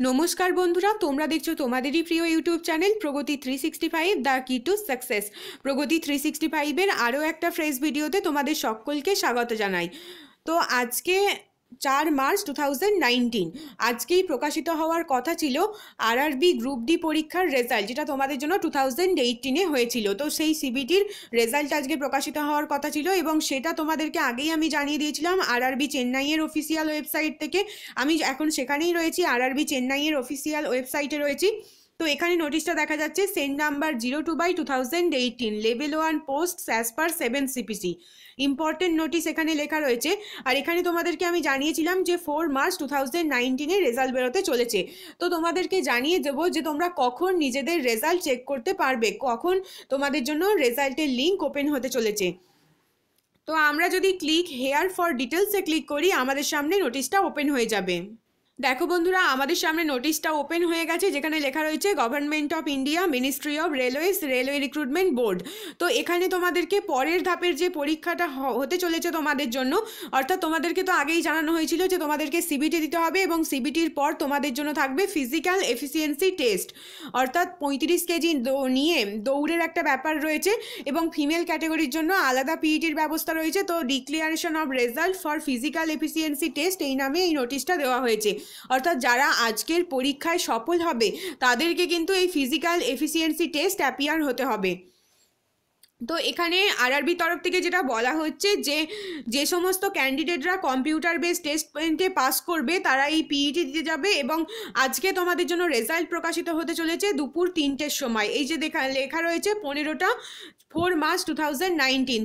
নমস্কার বন্ধুরা, তোমরা দেখছ তোমাদেরই প্রিয় YouTube channel Pragati three sixty five the key to success. Pragati three sixty ফাইভের আরও একটা ফ্রেশ ভিডিওতে তোমাদের সকলকে স্বাগত জানাই। তো আজকে চার মার্চ টু আজকেই প্রকাশিত হওয়ার কথা ছিল আরআরবি গ্রুপ ডি পরীক্ষার রেজাল্ট যেটা তোমাদের জন্য টু থাউজেন্ড এইটিনে হয়েছিল। তো সেই সিবিটির রেজাল্ট আজকে প্রকাশিত হওয়ার কথা ছিল এবং সেটা তোমাদেরকে আগেই আমি জানিয়ে দিয়েছিলাম আরআরবি চেন্নাইয়ের অফিসিয়াল ওয়েবসাইট থেকে। আমি এখন সেখানেই রয়েছি আরআরবি চেন্নাইয়ের অফিসিয়াল ওয়েবসাইটে রয়েছি। তো এখানে নোটিশটা দেখা যাচ্ছে send number zero two by two thousand eighteen level one post as per seven CPC important notice এখানে লেখা রয়েছে। আর এখানে তোমাদেরকে আমি জানিয়েছিলাম যে ফোর মার্চ টু থাউজেন্ড নাইনটিনে রেজাল্ট বেরোতে চলেছে। তো তোমাদেরকে জানিয়ে দেবো যে তোমরা কখন নিজেদের রেজাল্ট চেক করতে পারবে, কখন তোমাদের জন্য রেজাল্টের লিঙ্ক ওপেন হতে চলেছে। তো আমরা যদি ক্লিক হেয়ার ফর ডিটেলসে ক্লিক করি, আমাদের সামনে নোটিশটা ওপেন হয়ে যাবে। দেখো বন্ধুরা, আমাদের সামনে নোটিশটা ওপেন হয়ে গেছে, যেখানে লেখা রয়েছে government of India ministry of railways railway recruitment board তো এখানে তোমাদেরকে পরের ধাপের যে পরীক্ষাটা হতে চলেছে তোমাদের জন্য, অর্থাৎ তোমাদেরকে তো আগেই জানানো হয়েছিল যে তোমাদেরকে সিবিটি দিতে হবে এবং সিবিটির পর তোমাদের জন্য থাকবে ফিজিক্যাল এফিসিয়েন্সি টেস্ট অর্থাৎ পঁয়ত্রিশ কেজি নিয়ে দৌড়ের একটা ব্যাপার রয়েছে এবং ফিমেল ক্যাটাগরির জন্য আলাদা পিইটির ব্যবস্থা রয়েছে। তো declaration of result for physical efficiency test এই নামে এই নোটিশটা দেওয়া হয়েছে। অর্থাৎ যারা আজকের পরীক্ষায় সফল হবে, তাদেরকে কিন্তু এই ফিজিক্যাল এফিসিয়েন্সি টেস্ট অ্যাপিয়ার হতে হবে। তো এখানে আরআরবি তরফ থেকে যেটা বলা হচ্ছে যে যে সমস্ত ক্যান্ডিডেটরা কম্পিউটার বেস টেস্ট পয়েন্টে পাস করবে, তারা এই পিইটি দিতে যাবে এবং আজকে তোমাদের জন্য রেজাল্ট প্রকাশিত হতে চলেছে দুপুর তিনটের সময়। এই যে দেখা, লেখা রয়েছে পনেরোটা ফোর মার্চ টু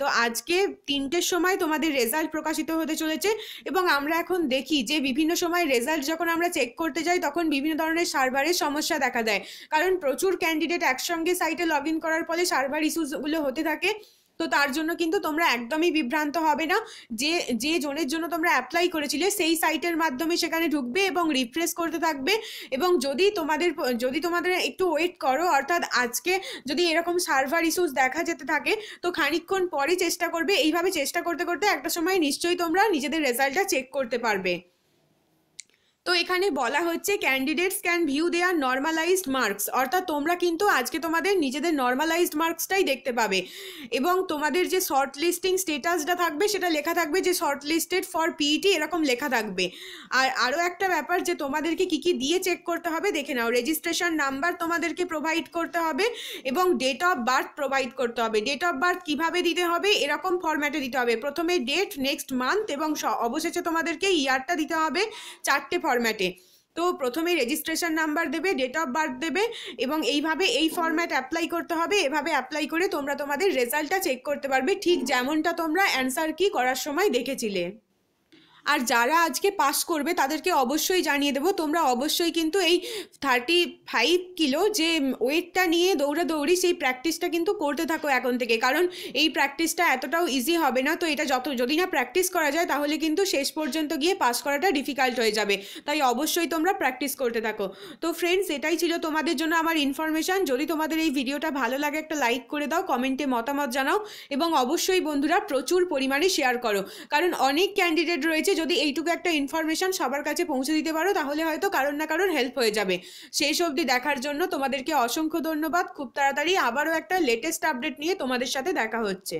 তো আজকে তিনটের সময় তোমাদের রেজাল্ট প্রকাশিত হতে চলেছে এবং আমরা এখন দেখি যে বিভিন্ন সময় রেজাল্ট যখন আমরা চেক করতে যাই, তখন বিভিন্ন ধরনের সার্ভারের সমস্যা দেখা দেয়। কারণ প্রচুর ক্যান্ডিডেট একসঙ্গে সাইটে লগ করার ফলে সার্ভার ইস্যুসগুলো হতে থাকে। তো তার জন্য কিন্তু তোমরা একদমই বিভ্রান্ত হবে না। যে যে জোনের জন্য তোমরা অ্যাপ্লাই করেছিলে সেই সাইটের মাধ্যমে সেখানে ঢুকবে এবং রিফ্রেশ করতে থাকবে। এবং যদি তোমাদের যদি তোমাদের একটু ওয়েট করো, অর্থাৎ আজকে যদি এরকম সার্ভার ইস্যুস দেখা যেতে থাকে, তো খানিকক্ষণ পরে চেষ্টা করবে। এইভাবে চেষ্টা করতে করতে একটা সময় নিশ্চয়ই তোমরা নিজেদের রেজাল্টটা চেক করতে পারবে। তো এখানে বলা হচ্ছে candidates can view their normalized marks অর্থাৎ তোমরা কিন্তু আজকে তোমাদের নিজেদের নর্মালাইজড মার্কসটাই দেখতে পাবে। এবং তোমাদের যে শর্ট লিস্টিং স্টেটাসটা থাকবে, সেটা লেখা থাকবে যে শর্ট লিস্টেড ফর পিইটি এরকম লেখা থাকবে। আর আরও একটা ব্যাপার যে তোমাদেরকে কি কি দিয়ে চেক করতে হবে, দেখে নাও। রেজিস্ট্রেশন নাম্বার তোমাদেরকে প্রোভাইড করতে হবে এবং ডেট অফ বার্থ প্রোভাইড করতে হবে। ডেট অফ বার্থ কীভাবে দিতে হবে, এরকম ফরম্যাটে দিতে হবে। প্রথমে ডেট নেক্সট মান্থ এবং অবশেষে তোমাদেরকে ইয়ারটা দিতে হবে চারটে ফরম্যাটে তো প্রথমে রেজিস্ট্রেশন নাম্বার দেবে ডেট অফ বার্থ দেবে এবং এইভাবে এই ফর্ম্যাট অ্যাপ্লাই করতে হবে। এভাবে অ্যাপ্লাই করে তোমরা তোমাদের রেজাল্টটা চেক করতে পারবে। ঠিক যেমনটা তোমরা অ্যান্সার কি করার সময় দেখেছিলে। আর যারা আজকে পাস করবে, তাদেরকে অবশ্যই জানিয়ে দেবো। তোমরা অবশ্যই কিন্তু এই থার্টি ফাইভ কিলো যে ওয়েটটা নিয়ে দৌড়াদৌড়ি, সেই প্র্যাকটিসটা কিন্তু করতে থাকো এখন থেকে। কারণ এই প্র্যাকটিসটা এতটাও ইজি হবে না। তো এটা যত, যদি না প্র্যাকটিস করা যায়, তাহলে কিন্তু শেষ পর্যন্ত গিয়ে পাস করাটা ডিফিকাল্ট হয়ে যাবে। তাই অবশ্যই তোমরা প্র্যাকটিস করতে থাকো। তো ফ্রেন্ডস এটাই ছিল তোমাদের জন্য আমার ইনফরমেশান যদি তোমাদের এই ভিডিওটা ভালো লাগে, একটা লাইক করে দাও কমেন্টে মতামত জানাও। এবং অবশ্যই বন্ধুরা প্রচুর পরিমাণে শেয়ার করো। কারণ অনেক ক্যান্ডিডেট রয়েছে যদি এইটুকু একটা ইনফরমেশান সবার কাছে পৌঁছে দিতে পারো, তাহলে হয়তো কারোর না কারোর হেল্প হয়ে যাবে। শেষ অবধি দেখার জন্য তোমাদেরকে অসংখ্য ধন্যবাদ। খুব তাড়াতাড়ি আবারও একটা লেটেস্ট আপডেট নিয়ে তোমাদের সাথে দেখা হচ্ছে।